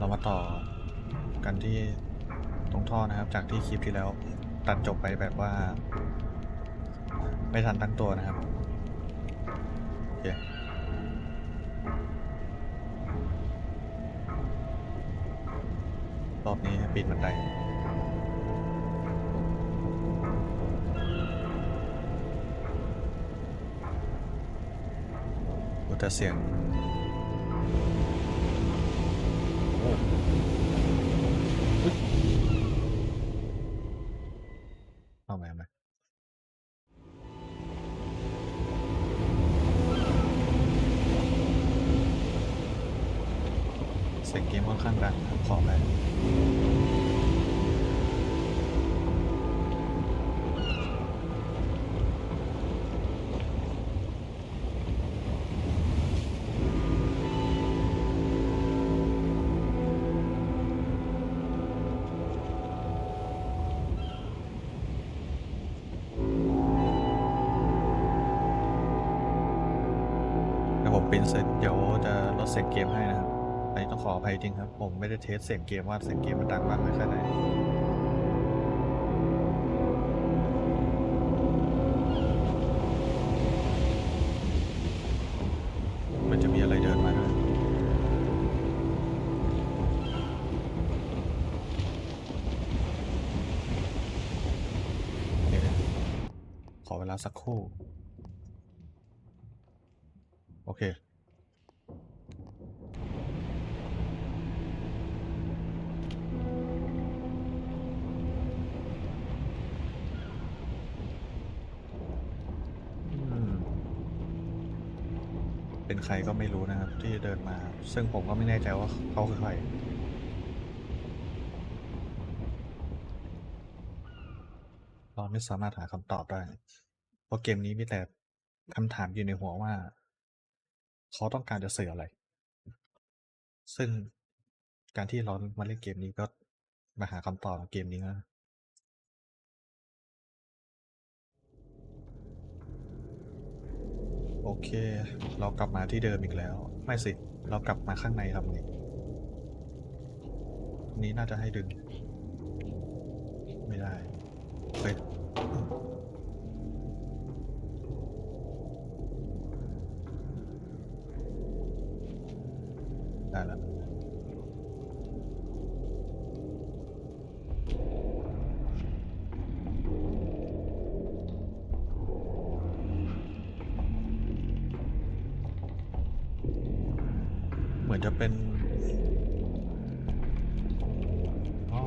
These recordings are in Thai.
เรามาต่อกันที่ตรงท่อนะครับ จากที่คลิปที่แล้วตัดจบไปแบบว่า ไม่ทันตั้งตัวนะครับโอเครอบนี้ปีนบันไดอ้แต่เสียง เสร็จเดี๋ยวจะลดเสียงเกมให้นะครับ อันนี้ต้องขออภัยจริงครับ ผมไม่ได้เทสเสียงเกมว่าเสียงเกมมันดังมากน้อยแค่ไหนมันจะมีอะไรเดินมาด้วยขอเวลาสักครู่ โอเค รก็ไม่รู้นะครับ ที่เดินมา ซึ่งผมก็ไม่แน่ใจว่าเขาคือใครเราไม่สามารถหาคำตอบได้ เพราะเกมนี้มีแต่คำถามอยู่ในหัวว่า เขาต้องการจะสื่ออะไร ซึ่งการที่เรามาเล่นเกมนี้ก็มาหาคำตอบของเกมนี้นะ โอเค เรากลับมาที่เดิมอีกแล้ว ไม่สิ เรากลับมาข้างในทำนี่นี้น่าจะให้ดึง ไม่ได้เฮ้ยได้แล้ว เหมือนจะเป็นอ๋อ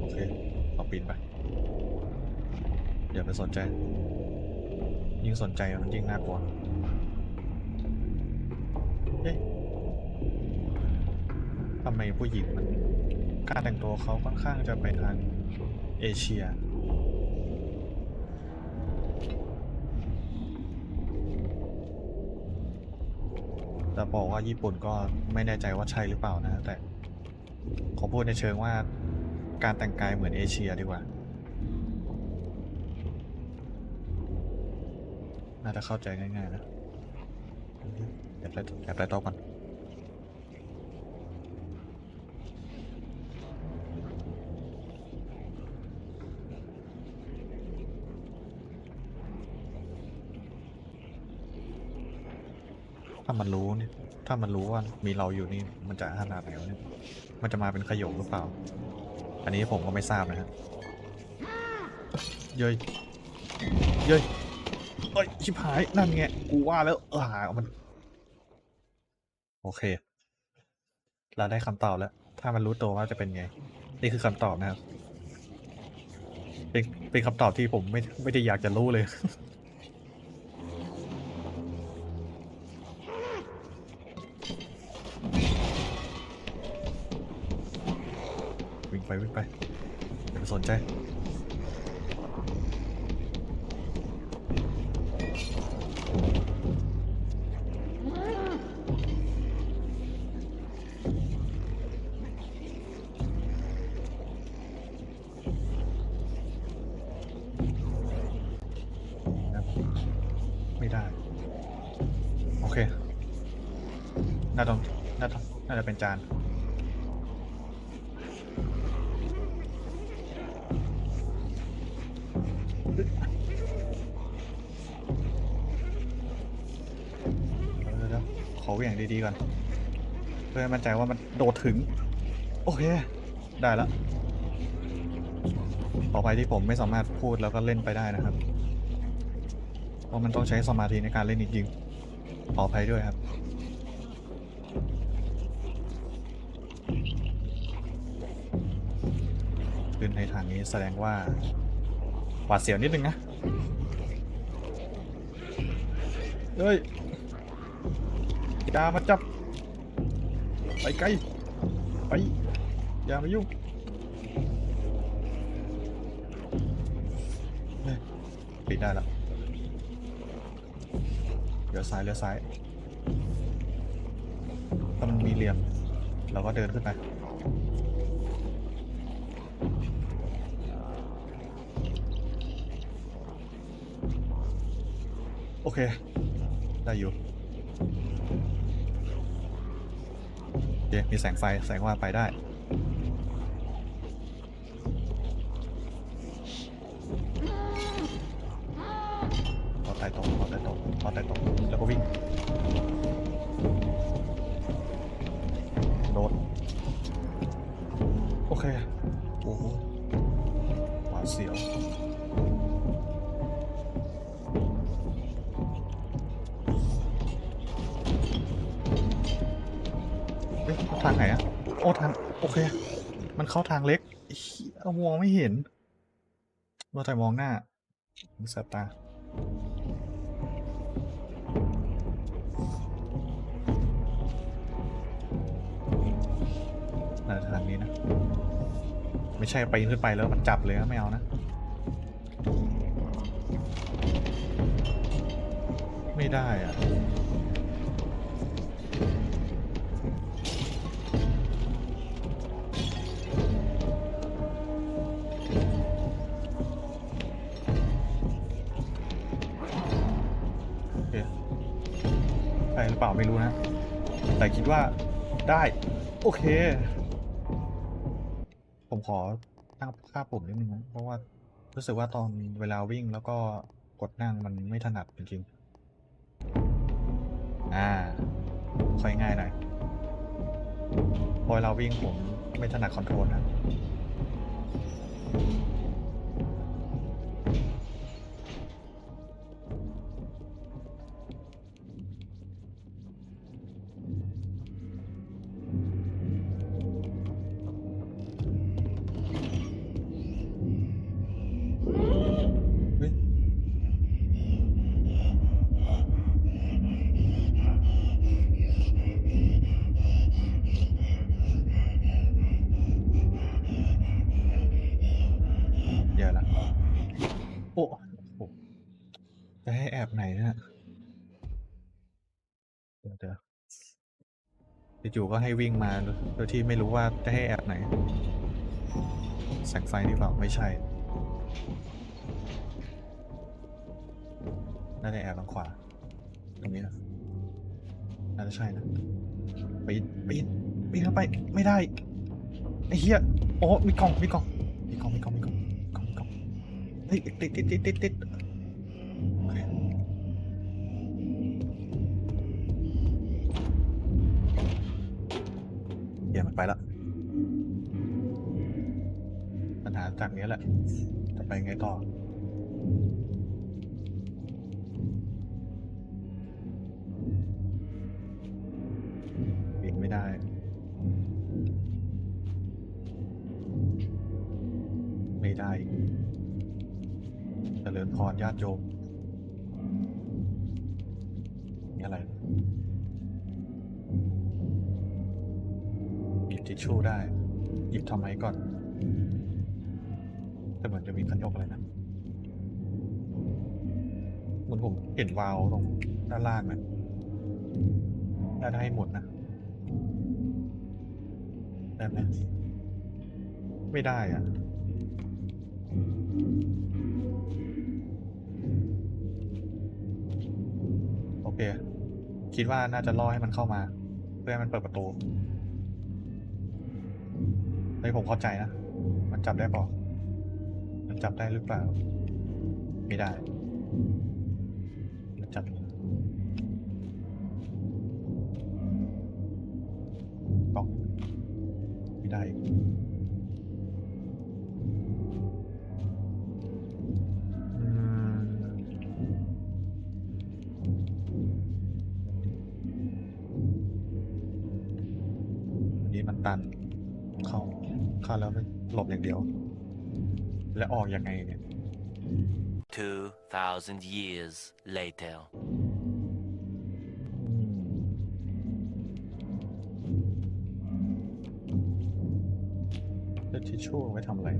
โอเคเอา ปีนไปอย่าไปสนใจ ยิ่งสนใจมันยิ่งน่ากลัวเอ๊ะทำไมผู้หญิงมันการแต่งตัวเขาค่อนข้างจะไปทางเอเชียแต่บอกว่าญี่ปุ่นก็ไม่แน่ใจว่าใช่หรือเปล่านะ แต่ขอพูดในเชิงว่า การแต่งกายเหมือนเอเชียดีกว่า น่าจะเข้าใจง่ายๆนะแอบไปแอบไปต่อก่อนถ้ามันรู้เนี่ย ถ้ามันรู้ว่ามีเราอยู่นี่ มันจะขนาดไหนวะเนี่ย มันจะมาเป็นขยงหรือเปล่า อันนี้ผมก็ไม่ทราบนะฮะเย้ยเย้ยเอ้ยชิบหายนั่นไงกูว่าแล้วอ่ามัน โอเค เราได้คำตอบแล้ว ถ้ามันรู้ตัวว่าจะเป็นไง นี่คือคำตอบนะครับเป็นเป็นคำตอบที่ผมไม่ไม่ได้อยากจะรู้เลย ไปวิ่งไปอย่าไปสนใจไม่ได้ โอเค น่าต้องน่าจะน่าจะเป็นจาน เดี๋ยวเดี๋ยวขอเหวี่ยงดีๆก่อน เพื่อให้มั่นใจว่ามันโดดถึง โอเค ได้แล้วขออภัยที่ผมไม่สามารถพูดแล้วก็เล่นไปได้นะครับ เพราะมันต้องใช้สมาธิในการเล่นจริงๆขออภัยด้วยครับขึ้นในทางนี้แสดงว่า วาดเสียวนิดนึงนะ เฮ้ยอย่ามาจับ ไปไกล ไปอย่ามายุ่งปิดได้แล้วเลี้ยวซ้ายเลี้ยวซ้ายถ้ามันมีเหลี่ยม เราก็เดินขึ้นไป โอเค ได้อยู่ โอเค มีแสงไฟ แสงว่าไปได้ พอตายตรงพอตายตรงพอตายตรงแล้วก็วิ่ง โดด โอเค เข้าทางเล็กเหี้ยมองไม่เห็นว่าแต่มองหน้าแสบตาน่าทางนี้นะ ไม่ใช่ไปขึ้นไปแล้วมันจับเลยนะไม่เอานะ ไม่ได้อะ เปล่าไม่รู้นะ แต่คิดว่าได้ โอเค ผมขอตั้งค่าปุ่มนิดนึงนะเพราะว่ารู้สึกว่าตอนเวลาวิ่งแล้วก็กดนั่งมันไม่ถนัดจริงๆ อ่า ค่อยง่ายหน่อยพอเวลาวิ่งผมไม่ถนัดคอนโทรลนะ จู่ๆก็ให้วิ่งมาโดยที่ไม่รู้ว่าจะให้แอบไหน แสงไฟนี่เปล่าไม่ใช่ น่าจะแอบทางขวา ตรงนี้นะน่าจะใช่นะปีนปีนปีนเข้าไปไม่ได้ไอ้เหี้ยโอ้มีกล่องมีกล่องมีกล่องมีกล่องมีกล่องมีกล่องมีกล่องเฮ้ยติดติดติดติดติด เดี๋ยวมันไปละปัญหาจากนี้แหละ จะไปไงต่อบินไม่ได้ไม่ได้เจริญพรญาติโยม ทิชชู่ได้ หยิบทำไมก่อน แต่เหมือนจะมีคันยกอะไรนะเหมือนผมเห็นวาล์วตรงด้านล่างนะน่าจะให้หมดนะได้ไหมไม่ได้อะโอเค คิดว่าน่าจะล่อให้มันเข้ามา เพื่อให้มันเปิดประตู เฮ้ยผมเข้าใจนะ มันจับได้ปล่ามันจับได้หรือเปล่า ไม่ได้ มันจับต้องไม่ได้อีกอืมอันนี้มันตัน ข้าแล้วไม่หลบอย่างเดียว แล้วออกยังไงเนี่ย 2,000 years later. แล้วทิชชู่เอาไว้ทำอะไร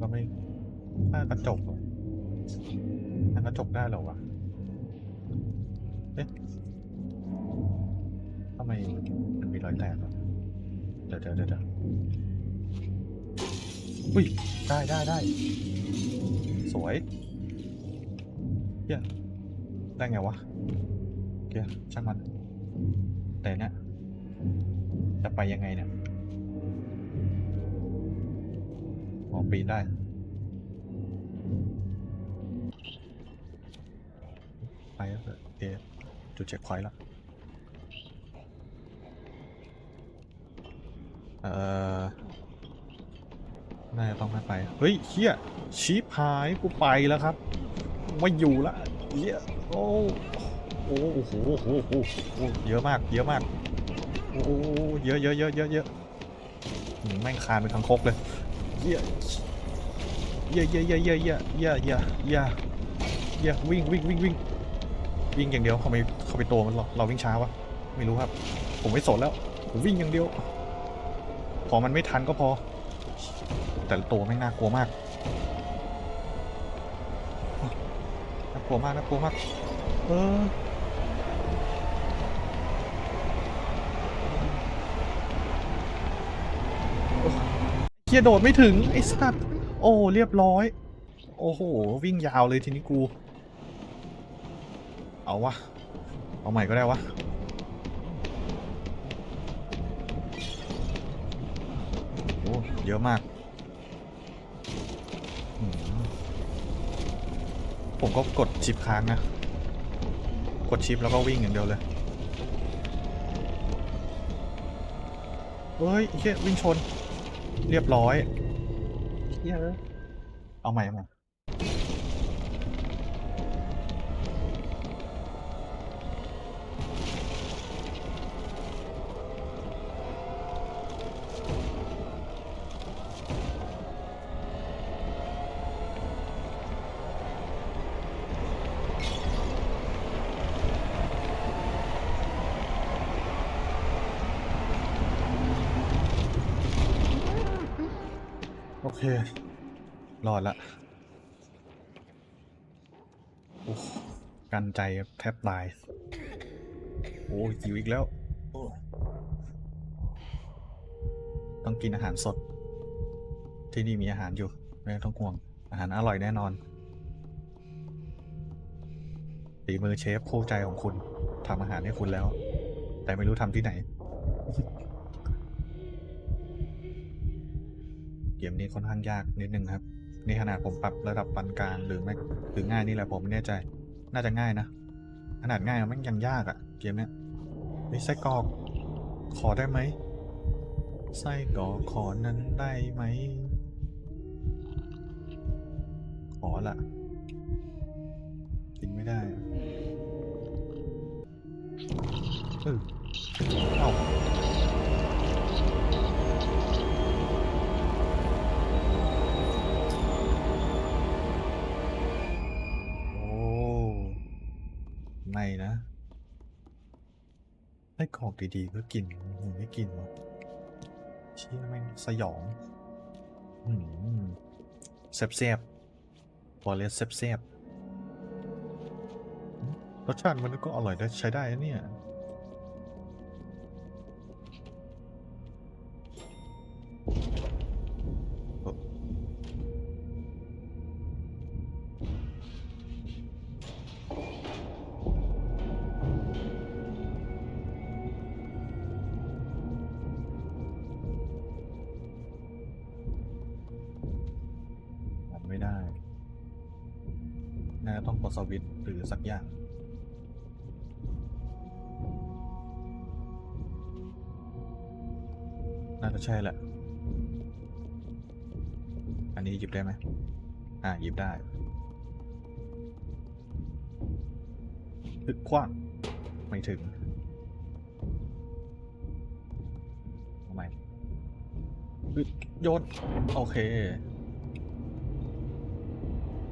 ก็ไม่ถ้ากระจกเหรอถ้ากระจกได้เหรอวะ เอ๊ะทำไมมันมีรอยแตกเหรอเดี๋ยวเดี๋ยวเดี๋ยวเดี๋ยวอุ้ย ได้ได้ได้ สวยเหี้ยได้ไงวะโอเคช่างมัน แต่เนี่ยจะไปยังไงเนี่ยอ๋อปีนได้ไปแล้วเถอะโอเค จุดเช็คพอยต์แล้วเอ่อ น่าจะต้องไม่ไป เฮ้ยเฮียชีพหายกูไปแล้วครับ ไม่อยู่ละเฮียโอ้โอ้โหโอ้โหโอ้โหเยอะมาก เยอะมาก โอ้โหเยอะเยอะเยอะเยอะเยอะหืมแม่งคานไปทางคกเลยเยอะเยอะเยอะเยอะเยอะเยอะเยอะเยอะเยอะเยอะวิ่งวิ่งวิ่งวิ่ง วิ่งอย่างเดียวเขาไปเขาไปตัวมันหรอเราวิ่งช้าวะไม่รู้ครับ ผมไม่สนแล้วผมวิ่งอย่างเดียว พอมันไม่ทันก็พอ แต่ละตัวแม่น่ากลัวมากน่ากลัวมากน่ากลัวมากเออเฮียโดดไม่ถึงไอ้สัตว์โอ้เรียบร้อย โอ้โห วิ่งยาวเลยทีนี้กู เอาวะ เอาใหม่ก็ได้วะ โอ้เยอะมากอืมผมก็กดชิปค้างนะ กดชิปแล้วก็วิ่งอย่างเดียวเลย เฮ้ยเฮียวิ่งชน เรียบร้อยเฮียเอาใหม่เอาใหม่ เครอดละโอ้กันใจแทบตาย โอ้หิวอีกแล้ว ต้องกินอาหารสด ที่นี่มีอาหารอยู่ ไม่ต้องห่วง อาหารอร่อยแน่นอนฝีมือเชฟคู่ใจของคุณทำอาหารให้คุณแล้ว แต่ไม่รู้ทำที่ไหน นี้ค่อนข้างยากนิดนึงครับ นี่ขนาดผมปรับระดับปานกลางหรือไม่หรือง่ายนี่แหละผมไม่แน่ใจ น่าจะง่ายนะ ขนาดง่ายมันยังยากอะเกมเนี้ยเฮ้ไส้กรอกขอได้ไหมไส้กรอกขอนั้นได้ไหมขอละกินไม่ได้เออเอ้า ไม่นะได้ของดีๆก็กินมึงไม่กินวะเชี่ยแม่งสยองอืมแซบๆบอเลสแซบๆรสชาติมันก็อร่อยได้ใช้ได้นะเนี่ย ต้องกดสวิตช์หรือสักอย่าง น่าจะใช่แหละ อันนี้หยิบได้ไหม อ่าหยิบได้ฮึดคว้าง ไม่ถึงทำไมฮึดโยน โอเค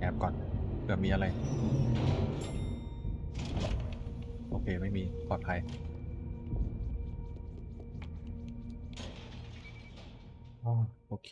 แอบก่อน ผื่อมีอะไร โอเค ไม่มีปลอดภัย โอเค